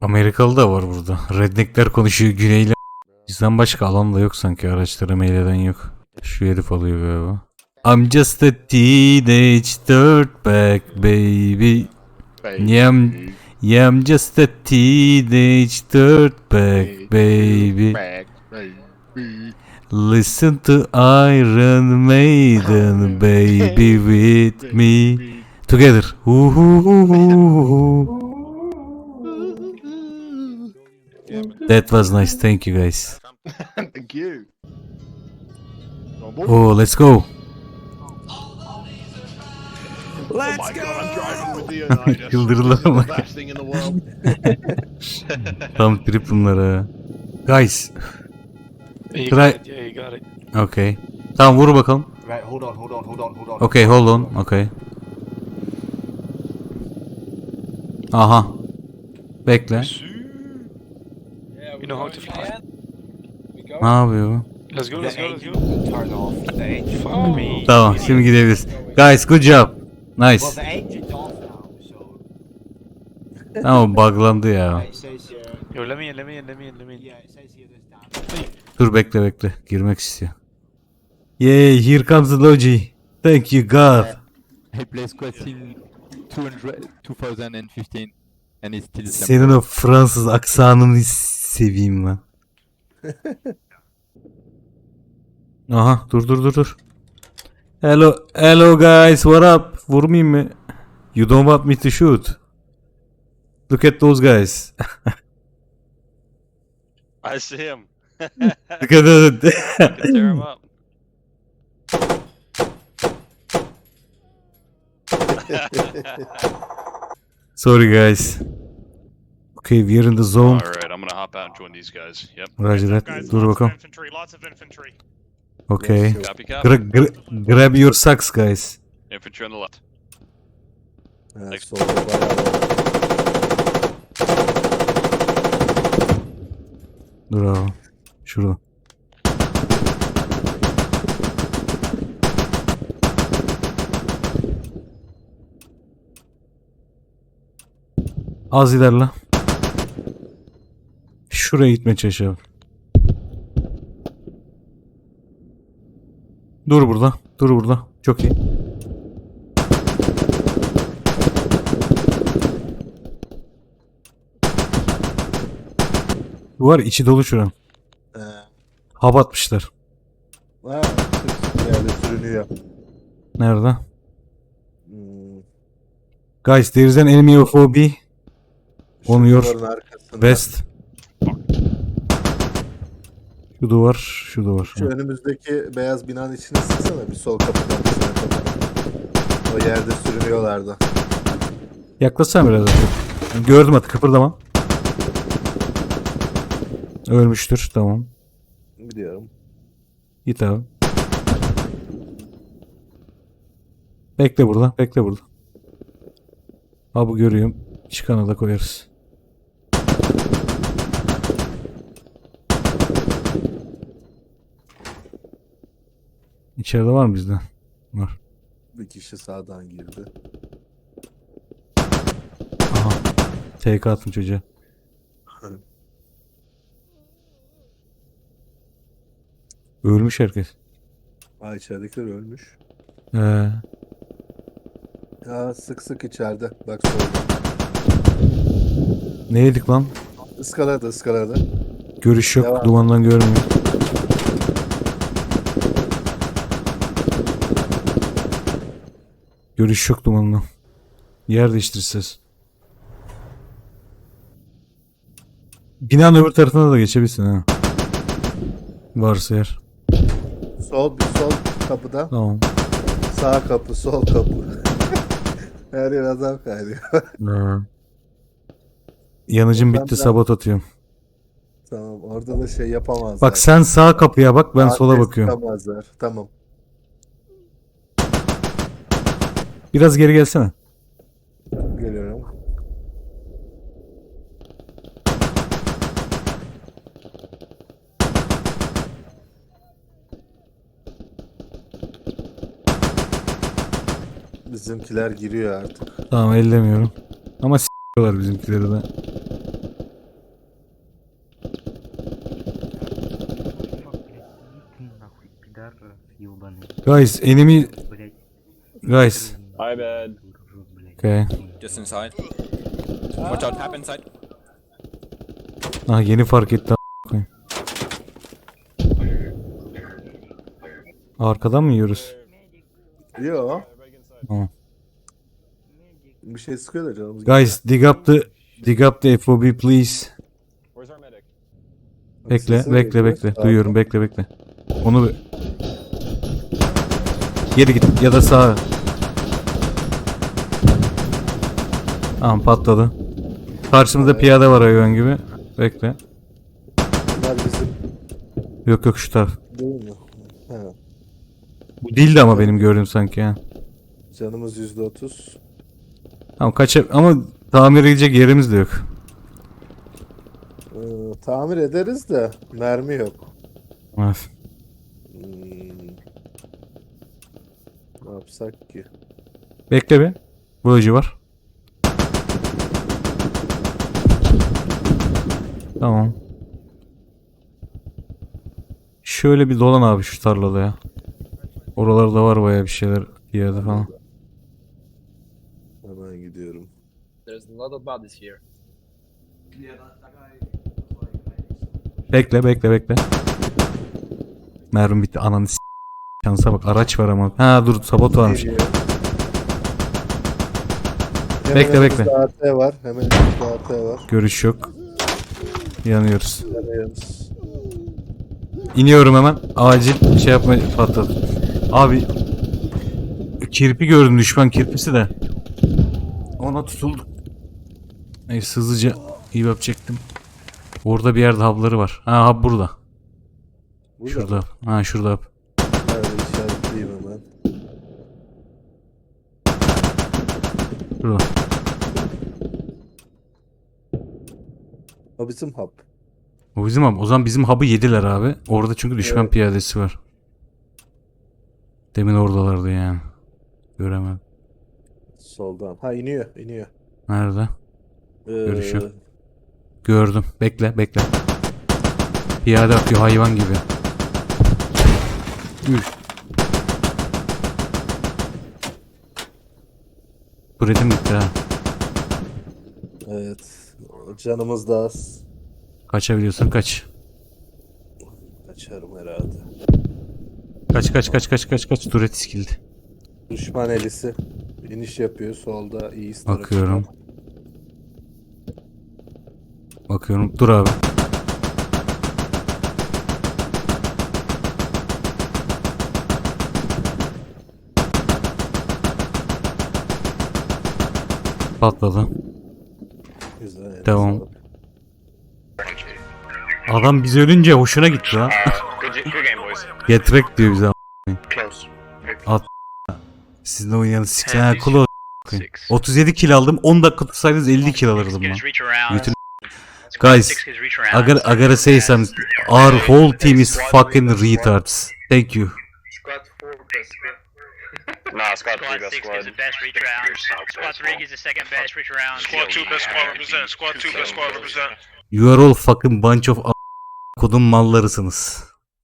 Amerikalı da var burada. Redneckler konuşuyor güneyle. Bizden başka alan da yok sanki araçlara meyleden yok. Şu herif alıyor galiba. I'm just a teenage dirtbag baby. Yeah, I'm, yeah, I'm just a teenage dirtbag baby. Listen to Iron Maiden baby with me. Together. Ooh. That was nice. Thank you guys. Thank you. Oh, let's go. oh my god, I'm driving with the United. Yıldırılar ama. the best thing in the world. Tam trip bunlara. Guys. You got it, yeah, you got it. Okay. Tamam vur bakalım. Right, hold on, hold on, hold on, hold on. Okay, hold on. Okay. Aha. Bekle. You know how to fly. Ne yapıyor bu? Let's go, let's go, let's go. Turn off the engine. Fuck me. Tamam şimdi gidebiliriz. Guys good job. Nice. Well, the engine's off now, so Tamam buglandı ya. it says here. Yo, let me in, let me in, let me in, let me in. Yeah, it says here there's damage. Dur bekle bekle. Girmek istiyor. Yay here comes the Logi. Thank you God. I play Squad Scene 200, 2015 and it's still. Senin o Fransız aksanını seveyim lan. Aha dur dur dur dur. Hello hello guys what up? Vurmayayım mı? You don't want me to shoot. Look at those guys. I see him. Look at. Can tear him up. Sorry guys. Okay we are in the zone. Join these guys. Yep. Roger that. Guys, Dur lots of bakalım. infantry, lots of infantry. Okay. Copy, copy. Gra- gra- grab your socks guys. Infantry on the left. Ha, solda bayağı var. Dur abi. Şurada. Az ilerle. Şuraya gitmeye çalışalım. Dur burada. Dur burada. Çok iyi. Var içi dolu şuran. He. Hava atmışlar. Ha, yerde sürünüyor. Nerede? Hmm. Guys, there is an enemy of OB. On your west. Şu duvar, şu duvar. Şu önümüzdeki beyaz binanın içine sıksana bir sol kapıdan bir sağ kapıdan. O yerde sürünüyorlardı. Yaklaşsana biraz. daha. Gördüm atı kıpırdama. Ölmüştür tamam. Biliyorum. Git abi. Bekle burada, bekle burada. Abi görüyorum. Çıkanı da koyarız. İçeride var mı bizden? Var. Bir kişi sağdan girdi. Aha. TK attım çocuğa. Ölmüş herkes. Aa içeridekiler ölmüş. Ee, Ya sık sık içeride. Bak solda. ne yedik lan? Iskaladı ıskaladı. Görüş yok. Devam. Dumandan görmüyor. Görüş yok dumandan. Yer değiştir ses. Binanın öbür tarafına da geçebilirsin ha. Varsa yer. Sol bir sol kapıda. Tamam. Sağ kapı sol kapı. Her yer adam kaynıyor. Yanıcım Ben bitti biraz- sabot atıyorum. tamam orada da şey yapamazlar. Bak sen sağ kapıya bak ben sola Adres bakıyorum. tutamazlar. Tamam. Biraz geri gelsene. Geliyorum. Bizimkiler giriyor artık. Tamam ellemiyorum. Ama s***lar bizimkileri de. Guys enemy... Guys. Hi, bad. Okay. Just inside. Watch out, tap inside. Ah yeni fark etti. a**ayım. Arkadan mı yiyoruz? Yo. Tamam. Bir şey sıkıyor da canımız. Guys dig up the dig up the FOB please. Where's our medic? Bekle Sesi bekle geliyor. bekle. Tamam. Duyuyorum bekle bekle. Onu bir- geri git ya da sağa. Tamam patladı. Karşımızda piyade var hayvan gibi. Bekle. Bunlar bizim Yok yok şu taraf. değil mi? He. Bu değildi ama benim gördüğüm sanki ya. Canımız yüzde otuz. Tamam kaça ama tamir edecek yerimiz de yok. Ee, tamir ederiz de mermi yok. Evet. Hmm. Ne yapsak ki? Bekle bir. Bulucu var. Tamam. Şöyle bir dolan abi şu tarlada ya. Oralarda var baya bir şeyler bir yerde falan. Hemen gidiyorum. There's a lot of bodies here. Bekle bekle bekle. Mermi bitti ananı s- Şansa bak araç var ama. Ha dur sabot varmış. Geliyor. Bekle, Hemen bekle. önümüzde AT var. Hemen önümüzde AT var. Görüş yok. Yanıyoruz. Yanıyoruz. İniyorum hemen. Acil şey yapma patladı. Abi kirpi gördüm düşman kirpisi de. Ona tutuldu. Neyse hızlıca iyi yapacaktım. Orada bir yerde hubları var. Ha hub burada. Burada Şurada. mı? Ha şurada hemen. Şurada. O bizim hub. O bizim hub. O zaman bizim hub'ı yediler abi. Orada çünkü düşman Evet. piyadesi var. Demin oradalardı yani. Göremedim. Soldan. Ha iniyor, iniyor. Nerede? Ee, Görüşü. Gördüm. Bekle bekle. Piyade akıyor hayvan gibi. Üf. Bredim gitti ha. Evet. Canımız da az. Kaçabiliyorsun kaç. Kaçarım herhalde. Kaç kaç kaç kaç kaç kaç. Duret skilldi. Düşman elisi. iniş yapıyor solda iyi tarafında. Bakıyorum. Bakıyorum. Dur abi. Patladı. Sağlık. Adam biz ölünce hoşuna gitti lan. Boys. Getrek diyor bize. Close. Sizinle oynayan siksen ha kulu. 37 kill aldım. 10 dakika tutsaydınız 50 kill alırdım lan. Bütün Guys, I gotta, I say something. Our whole team is fucking retards. Thank you. Squad 4 best Nah, squad Squad best 6 squad. gives the best reach round. Squad 3 gives the second best reach round. Squad two, best squad represent. Squad two, best squad represent. You are all fucking bunch of a- kodum mallarısınız.